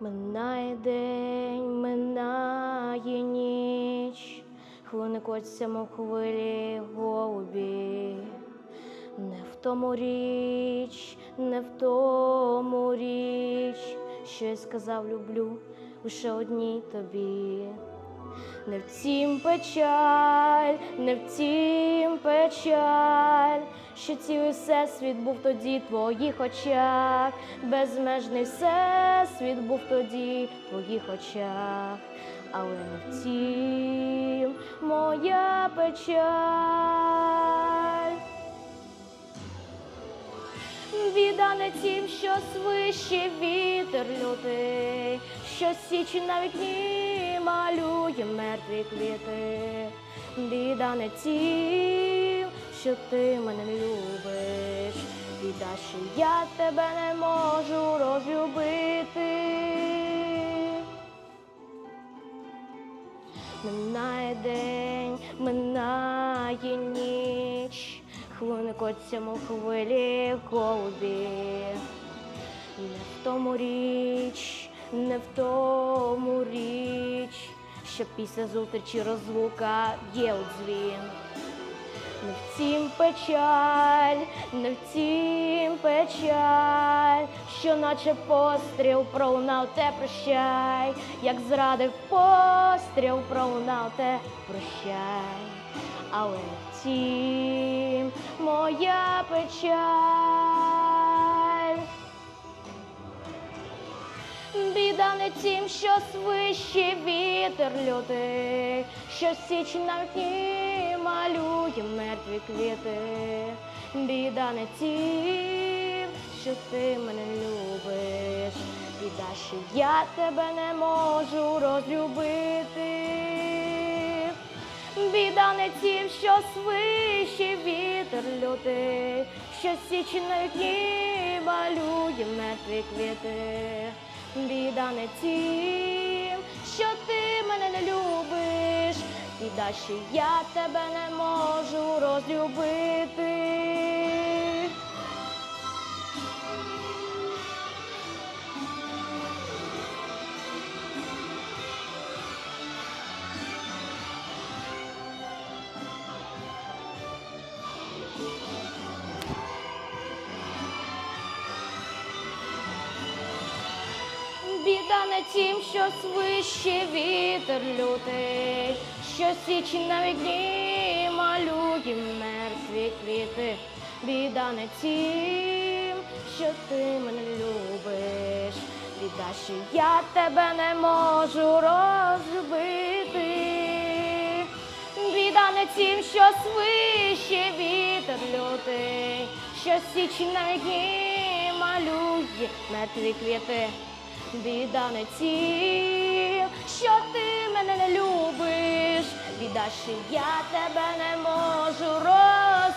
Минає день, минає ніч, хвилини котяться, мов хвилі голубі. Не в тому річ, не в тому річ, що я сказав, люблю лише одній тобі. Не в тім печаль, не в тім печаль, що цілий всесвіт був тоді в твоїх очах, безмежний всесвіт був тоді в твоїх очах, але не в тім моя печаль. Біда не тім, що свище вітер лютий, що січі на вікні малює мертві квіти. Біда не тім, що ти мене не любиш, біда, що я тебе не можу розлюбити. Минає день, минає ніч, хвилини котяться, мов хвилі голубі. Не в тому річ, не в тому річ, що після зустрічі розлука є у дзвін. Не втім печаль, не втім печаль, що наче постріл пролунав те прощай, як зрадив постріл пролунав те прощай, але не в моя печаль. Тім, що свище вітер лютий, що січ на вікні малює мертві квіти. Біда не тім, що ти мене любиш, біда, що я тебе не можу розлюбити. Біда не тім, що свище вітер лютий, що січ на вікні малює мертві квіти. Біда не тім, що ти мене не любиш, біда, що я тебе не можу розлюбити. Біда не тім, що свище вітер лютий, що січ на вікні малює мертві квіти. Біда не тім, що ти мене любиш, біда, що я тебе не можу розлюбити. Біда не тім, що свище вітер лютий, що січ на вікні малює мертві квіти. Біда не тім, що ти мене не любиш, біда, що я тебе не можу розлюбити.